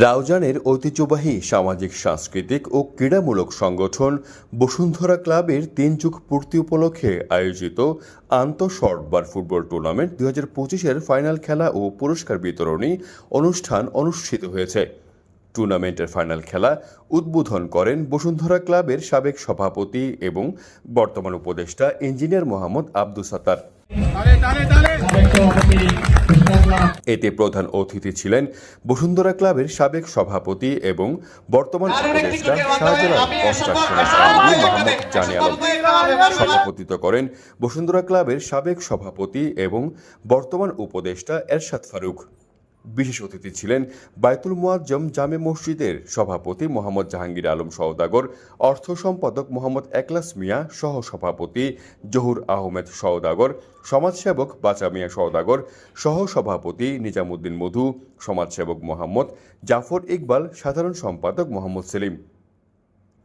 রাউজানের ঐতিহ্যবাহী সামাজিক, সাংস্কৃতিক ও ক্রীড়ামূলক সংগঠন বসুন্ধরা ক্লাবের তিন যুগ পূর্তি উপলক্ষে আয়োজিত আন্ত শর্টবার ফুটবল টুর্নামেন্ট দু হাজার পঁচিশের ফাইনাল খেলা ও পুরস্কার বিতরণী অনুষ্ঠান অনুষ্ঠিত হয়েছে। টুর্নামেন্টের ফাইনাল খেলা উদ্বোধন করেন বসুন্ধরা ক্লাবের সাবেক সভাপতি এবং বর্তমান উপদেষ্টা ইঞ্জিনিয়ার মোহাম্মদ আব্দুল সাতার এতে প্রধান অতিথি ছিলেন বসুন্ধরা ক্লাবের সাবেক সভাপতি এবং বর্তমান উপদেষ্টা শাহজালাল সভাপতিত্ব করেন বসুন্ধরা ক্লাবের সাবেক সভাপতি এবং বর্তমান উপদেষ্টা এরশাদ ফারুক। বিশেষ অতিথি ছিলেন বায়তুল মুয়াজ্জম জামে মসজিদের সভাপতি মোহাম্মদ জাহাঙ্গীর আলম সওদাগর, অর্থ সম্পাদক মোহাম্মদ একলাস মিয়া সহ সভাপতি জহুর আহমেদ সওদাগর, সমাজসেবক বাচা মিয়া সওদাগর সহ সভাপতি নিজামুদ্দিন মধু, সমাজসেবক মোহাম্মদ জাফর ইকবাল, সাধারণ সম্পাদক মোহাম্মদ সেলিম।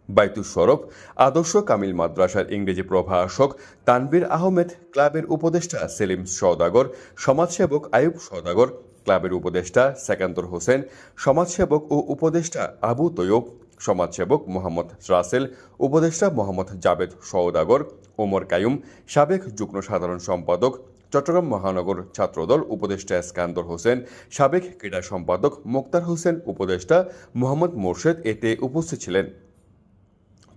বাইতুল শরফ আদর্শ কামিল মাদ্রাসার ইংরেজি প্রভাষক তানবীর আহমেদ, ক্লাবের উপদেষ্টা সেলিম সওদাগর, সমাজসেবক আয়ুব সওদাগর ক্লাবের উপদেষ্টা সেকান্দর হোসেন, সমাজসেবক ও উপদেষ্টা আবু তৈয়ব, সমাজসেবক মোহাম্মদ রাসেল, উপদেষ্টা মোহাম্মদ জাবেদ সওদাগর, ওমর কায়ুম, সাবেক যুগ্ম সাধারণ সম্পাদক, চট্টগ্রাম মহানগর ছাত্রদল উপদেষ্টা স্কান্দর হোসেন, সাবেক ক্রীড়া সম্পাদক মোক্তার হোসেন, উপদেষ্টা মোহাম্মদ মোর্শেদ এতে উপস্থিত ছিলেন।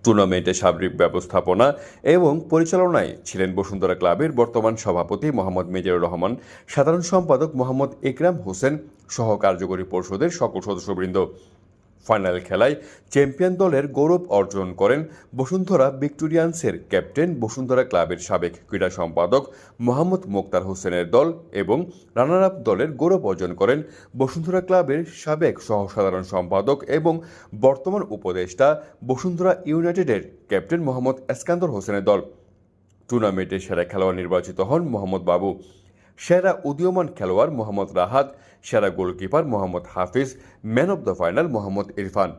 টুর্নামেন্টে সার্বিক ব্যবস্থাপনা এবং পরিচালনায় ছিলেন বসুন্ধরা ক্লাবের বর্তমান সভাপতি মোহাম্মদ মেজারুর রহমান, সাধারণ সম্পাদক মোহাম্মদ ইকরাম হোসেন, সহ কার্যকরী পরিষদের সকল সদস্যবৃন্দ। ফাইনাল খেলায় চ্যাম্পিয়ন দলের গৌরব অর্জন করেন বসুন্ধরা ভিক্টোরিয়ান্সের ক্যাপ্টেন বসুন্ধরা ক্লাবের সাবেক ক্রীড়া সম্পাদক মোহাম্মদ মোক্তার হোসেনের দল এবং রানার আপ দলের গৌরব অর্জন করেন বসুন্ধরা ক্লাবের সাবেক সহসাধারণ সম্পাদক এবং বর্তমান উপদেষ্টা বসুন্ধরা ইউনাইটেডের ক্যাপ্টেন মোহাম্মদ এসকান্দর হোসেনের দল। টুর্নামেন্টের সেরা খেলোয়াড় নির্বাচিত হন মোহাম্মদ বাবু। সেরা উদীয়মান খেলোয়াড় মোহাম্মদ রাহাত, সেরা goalkeeper Mohammad Hafiz, man of the final Mohammad Irfan.